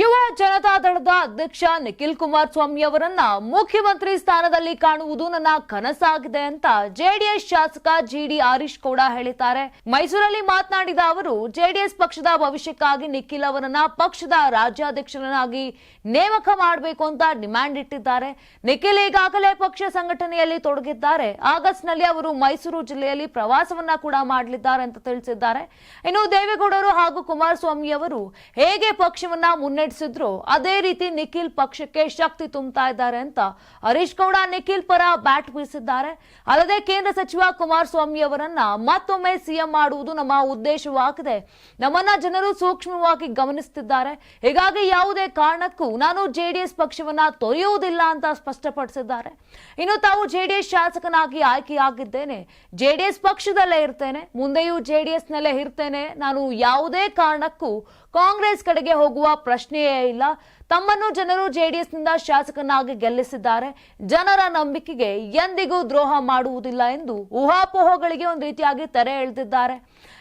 ಯುವ ಜನತಾದಳದ ಅಧ್ಯಕ್ಷ ನಿಖಿಲ್ ಕುಮಾರಸ್ವಾಮಿ ಅವರನ್ನ ಮುಖ್ಯಮಂತ್ರಿ ಸ್ಥಾನದಲ್ಲಿ ಕಾಣುವುದು ನನ್ನ ಕನಸಾಗಿದೆ ಅಂತ ಜೆಡಿಎಸ್ ಶಾಸಕ ಜಿಡಿ ಹರೀಶ್ ಕೂಡ ಹೇಳಿದ್ದಾರೆ. ಮೈಸೂರಲ್ಲಿ ಮಾತನಾಡಿದ ಅವರು, ಜೆಡಿಎಸ್ ಪಕ್ಷದ ಭವಿಷ್ಯಕ್ಕಾಗಿ ನಿಖಿಲ್ ಅವರನ್ನ ಪಕ್ಷದ ರಾಜ್ಯಾಧ್ಯಕ್ಷರನ್ನಾಗಿ ನೇಮಕ ಮಾಡಬೇಕು ಅಂತ ಡಿಮ್ಯಾಂಡ್ ಇಟ್ಟಿದ್ದಾರೆ. ನಿಖಿಲ್ ಈಗಾಗಲೇ ಪಕ್ಷ ಸಂಘಟನೆಯಲ್ಲಿ ತೊಡಗಿದ್ದಾರೆ. ಆಗಸ್ಟ್ನಲ್ಲಿ ಅವರು ಮೈಸೂರು ಜಿಲ್ಲೆಯಲ್ಲಿ ಪ್ರವಾಸವನ್ನ ಕೂಡ ಮಾಡಲಿದ್ದಾರೆ ಅಂತ ತಿಳಿಸಿದ್ದಾರೆ. ಇನ್ನು ದೇವೇಗೌಡರು ಹಾಗೂ ಕುಮಾರಸ್ವಾಮಿ ಅವರು ಹೇಗೆ ಪಕ್ಷವನ್ನ ಮುನ್ನಡೆಸಿದ್ರು ಅದೇ ರೀತಿ ನಿಖಿಲ್ ಪಕ್ಷಕ್ಕೆ ಶಕ್ತಿ ತುಂಬುತ್ತಾ ಇದ್ದಾರೆ ಅಂತ ಹರೀಶ್ ಗೌಡ ನಿಖಿಲ್ ಪರ ಬ್ಯಾಟ್ ಬೀಸಿದ್ದಾರೆ. ಅಲ್ಲದೆ ಕೇಂದ್ರ ಸಚಿವ ಕುಮಾರಸ್ವಾಮಿ ಅವರನ್ನ ಮತ್ತೊಮ್ಮೆ ಸಿಎಂ ಮಾಡುವುದು ನಮ್ಮ ಉದ್ದೇಶವಾಗಿದೆ. ನಮ್ಮನ್ನ ಜನರು ಸೂಕ್ಷ್ಮವಾಗಿ ಗಮನಿಸುತ್ತಿದ್ದಾರೆ. ಹೀಗಾಗಿ ಯಾವುದೇ ಕಾರಣಕ್ಕೂ ನಾನು ಜೆಡಿಎಸ್ ಪಕ್ಷವನ್ನ ತೊರೆಯುವುದಿಲ್ಲ ಅಂತ ಸ್ಪಷ್ಟಪಡಿಸಿದ್ದಾರೆ. ಇನ್ನು ತಾವು ಜೆಡಿಎಸ್ ಶಾಸಕನಾಗಿ ಆಯ್ಕೆಯಾಗಿದ್ದೇನೆ. ಜೆಡಿಎಸ್ ಪಕ್ಷದಲ್ಲೇ ಇರ್ತೇನೆ. ಮುಂದೆಯೂ ಜೆಡಿಎಸ್ ನಲ್ಲೇ ಇರ್ತೇನೆ. ನಾನು ಯಾವುದೇ ಕಾರಣಕ್ಕೂ ಕಾಂಗ್ರೆಸ್ ಕಡೆಗೆ ಹೋಗುವ ಪ್ರಶ್ನೆಯೇ ಇಲ್ಲ ತಮ್ಮನ್ನು ಜನರು ಜೆಡಿಎಸ್ನಿಂದ ಶಾಸಕನಾಗಿ ಗೆಲ್ಲಿಸಿದ್ದಾರೆ. ಜನರ ನಂಬಿಕೆಗೆ ಎಂದಿಗೂ ದ್ರೋಹ ಮಾಡುವುದಿಲ್ಲ ಎಂದು ಊಹಾಪೋಹಗಳಿಗೆ ಒಂದು ರೀತಿಯಾಗಿ ತೆರೆ ಎಳೆದಿದ್ದಾರೆ.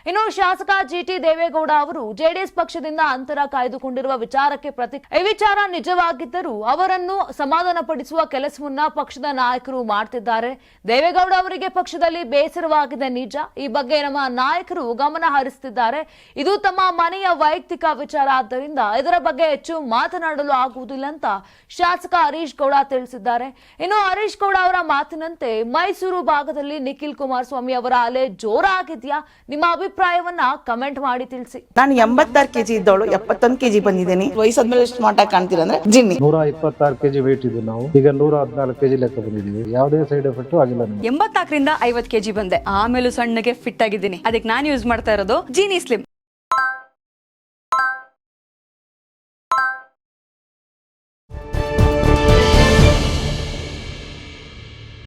ಇನ್ನು ಶಾಸಕ ಜಿಟಿ ದೇವೇಗೌಡ ಅವರು ಜೆಡಿಎಸ್ ಪಕ್ಷದಿಂದ ಅಂತರ ಕಾಯ್ದುಕೊಂಡಿರುವ ವಿಚಾರಕ್ಕೆ ಪ್ರತಿ ಈ ವಿಚಾರ ನಿಜವಾಗಿದ್ದರೂ ಅವರನ್ನು ಸಮಾಧಾನಪಡಿಸುವ ಕೆಲಸವನ್ನ ಪಕ್ಷದ ನಾಯಕರು ಮಾಡ್ತಿದ್ದಾರೆ. ದೇವೇಗೌಡ ಅವರಿಗೆ ಪಕ್ಷದಲ್ಲಿ ಬೇಸರವಾಗಿದೆ ನಿಜ. ಈ ಬಗ್ಗೆ ನಮ್ಮ ನಾಯಕರು ಗಮನ ಹರಿಸುತ್ತಿದ್ದಾರೆ ಇದು ತಮ್ಮ ಮನೆಯ ವೈಯಕ್ತಿಕ ವಿಚಾರ. ಆದ್ದರಿಂದ ಇದರ ಬಗ್ಗೆ ಹೆಚ್ಚು ಮಾತನಾಡಲು ಆಗುವುದಿಲ್ಲ ಅಂತ ಶಾಸಕ ಹರೀಶ್ ಗೌಡ ತಿಳಿಸಿದ್ದಾರೆ. ಇನ್ನು ಹರೀಶ್ ಗೌಡ ಅವರ ಮಾತಿನಂತೆ ಮೈಸೂರು ಭಾಗದಲ್ಲಿ ನಿಖಿಲ್ ಕುಮಾರಸ್ವಾಮಿ ಅವರ ಅಲೆ ಜೋರಾಗಿದ್ಯಾ? ನಿಮ್ಮ ಅಭಿಪ್ರಾಯವನ್ನ ಕಮೆಂಟ್ ಮಾಡಿ ತಿಳಿಸಿ. ನಾನು ಎಂಬತ್ತಾರು ಕೆಜಿ ಇದ್ದವಳು ಎಪ್ಪತ್ತೊಂದು ಕೆಜಿ ಬಂದಿದ್ದೀನಿ. ವಯಸ್ಸಾದ್ಮೇಲೆ ಸ್ಮಾರ್ಟ್ ಆಗಿ ಕಾಣ್ತೀರ ಅಂದ್ರೆ ಜಿನ್ನಿ. ನೂರ ಇಪ್ಪತ್ತಾರು ಕೆಜಿ ವೇಟ್ ಇದ್ದು ನಾವು. ಈಗ ನೂರ ಹದಿನಾಲ್ಕು ಕೆಜಿ ಲೆಕ್ಕ ಬಂದಿದ್ದೀವಿ. ಯಾವುದೇ ಸೈಡ್ ಎಫೆಕ್ಟ್ ಆಗಿಲ್ಲ ಎಂಬತ್ತಾಕರಿಂದ ಎಂಬತ್ನಾಲ್ಕರಿಂದ ಐವತ್ ಕೆಜಿ ಬಂದೆ. ಆಮೇಲೆ ಸಣ್ಣಗೆ ಫಿಟ್ ಆಗಿದ್ದೀನಿ. ಅದಕ್ಕೆ ನಾನು ಯೂಸ್ ಮಾಡ್ತಾ ಇರೋದು ಜೀನಿ ಸ್ಲಿಮ್